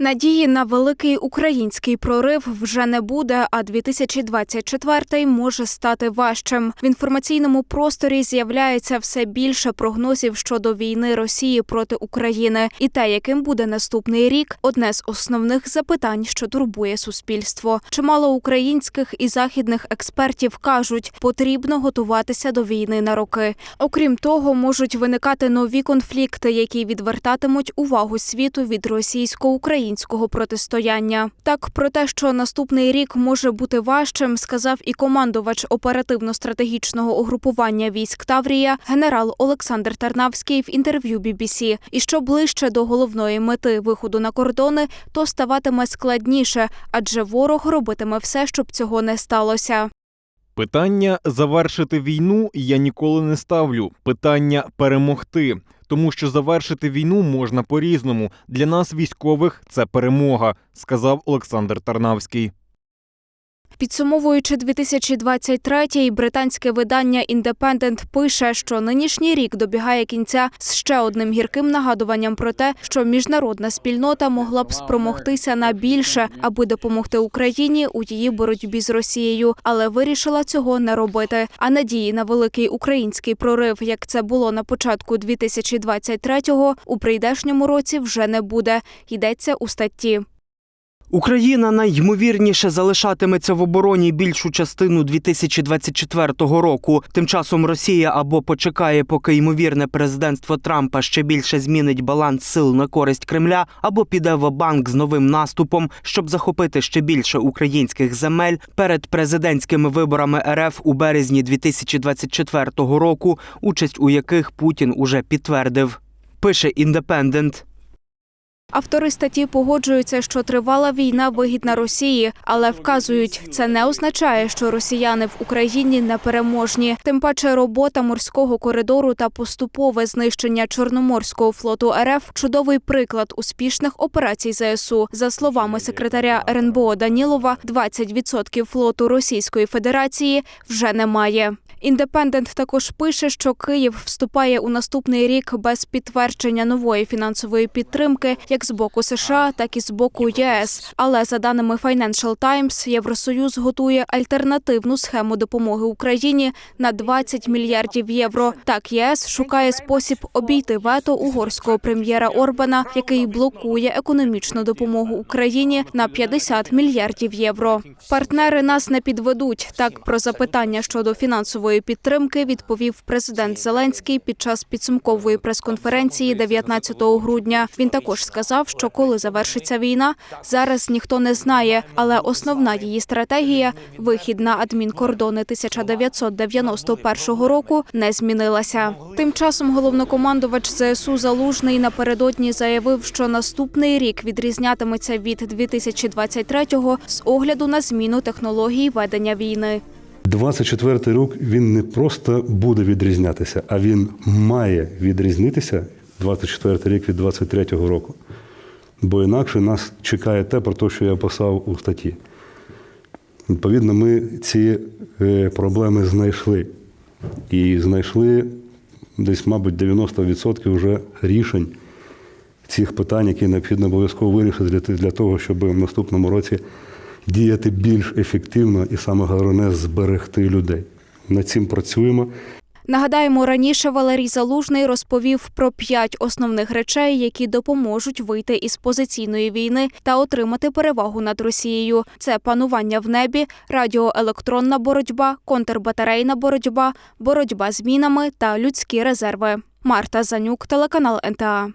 Надії на великий український прорив вже не буде, а 2024 може стати важчим. В інформаційному просторі з'являється все більше прогнозів щодо війни Росії проти України. І те, яким буде наступний рік, одне з основних запитань, що турбує суспільство. Чимало українських і західних експертів кажуть, потрібно готуватися до війни на роки. Окрім того, можуть виникати нові конфлікти, які відвертатимуть увагу світу від російсько-українського протистояння. Так про те, що наступний рік може бути важчим, сказав і командувач оперативно-стратегічного угрупування військ Таврія генерал Олександр Тарнавський в інтерв'ю BBC. І що ближче до головної мети виходу на кордони, то ставатиме складніше, адже ворог робитиме все, щоб цього не сталося. Питання завершити війну я ніколи не ставлю. Питання перемогти. Тому що завершити війну можна по-різному. Для нас, військових, це перемога, сказав Олександр Тарнавський. Підсумовуючи 2023-й, британське видання «Індепендент» пише, що нинішній рік добігає кінця з ще одним гірким нагадуванням про те, що міжнародна спільнота могла б спромогтися на більше, аби допомогти Україні у її боротьбі з Росією, але вирішила цього не робити. А надії на великий український прорив, як це було на початку 2023-го, у прийдешньому році вже не буде. Йдеться у статті. Україна найймовірніше залишатиметься в обороні більшу частину 2024 року. Тим часом Росія або почекає, поки ймовірне президентство Трампа ще більше змінить баланс сил на користь Кремля, або піде в банк з новим наступом, щоб захопити ще більше українських земель перед президентськими виборами РФ у березні 2024 року, участь у яких Путін уже підтвердив. Пише індепендент. Автори статті погоджуються, що тривала війна вигідна Росії, але вказують, це не означає, що росіяни в Україні непереможні. Тим паче робота морського коридору та поступове знищення Чорноморського флоту РФ чудовий приклад успішних операцій ЗСУ. За словами секретаря РНБО Данілова, 20% флоту Російської Федерації вже немає. Індепендент також пише, що Київ вступає у наступний рік без підтвердження нової фінансової підтримки, як з боку США, так і з боку ЄС. Але за даними Financial Times, Євросоюз готує альтернативну схему допомоги Україні на 20 мільярдів євро. Так, ЄС шукає спосіб обійти вето угорського прем'єра Орбана, який блокує економічну допомогу Україні на 50 мільярдів євро. Партнери нас не підведуть. Так про запитання щодо фінансової підтримки відповів президент Зеленський під час підсумкової прес-конференції 19 грудня. Він також сказав, що коли завершиться війна, зараз ніхто не знає, але основна її стратегія вихід на адмінкордони 1991 року не змінилася. Тим часом головнокомандувач ЗСУ Залужний напередодні заявив, що наступний рік відрізнятиметься від 2023-го з огляду на зміну технологій ведення війни. 24 рік він не просто буде відрізнятися, а він має відрізнитися 24 рік від 23-го року. Бо інакше нас чекає те, про те, що я писав у статті. Відповідно, ми ці е, проблеми знайшли. І знайшли десь, мабуть, 90% вже рішень цих питань, які необхідно обов'язково вирішити для того, щоб в наступному році діяти більш ефективно і саме головне зберегти людей. Над цим працюємо. Нагадаємо, раніше Валерій Залужний розповів про п'ять основних речей, які допоможуть вийти із позиційної війни та отримати перевагу над Росією. Це панування в небі, радіоелектронна боротьба, контрбатарейна боротьба, боротьба з мінами та людські резерви. Марта Занюк, телеканал НТА.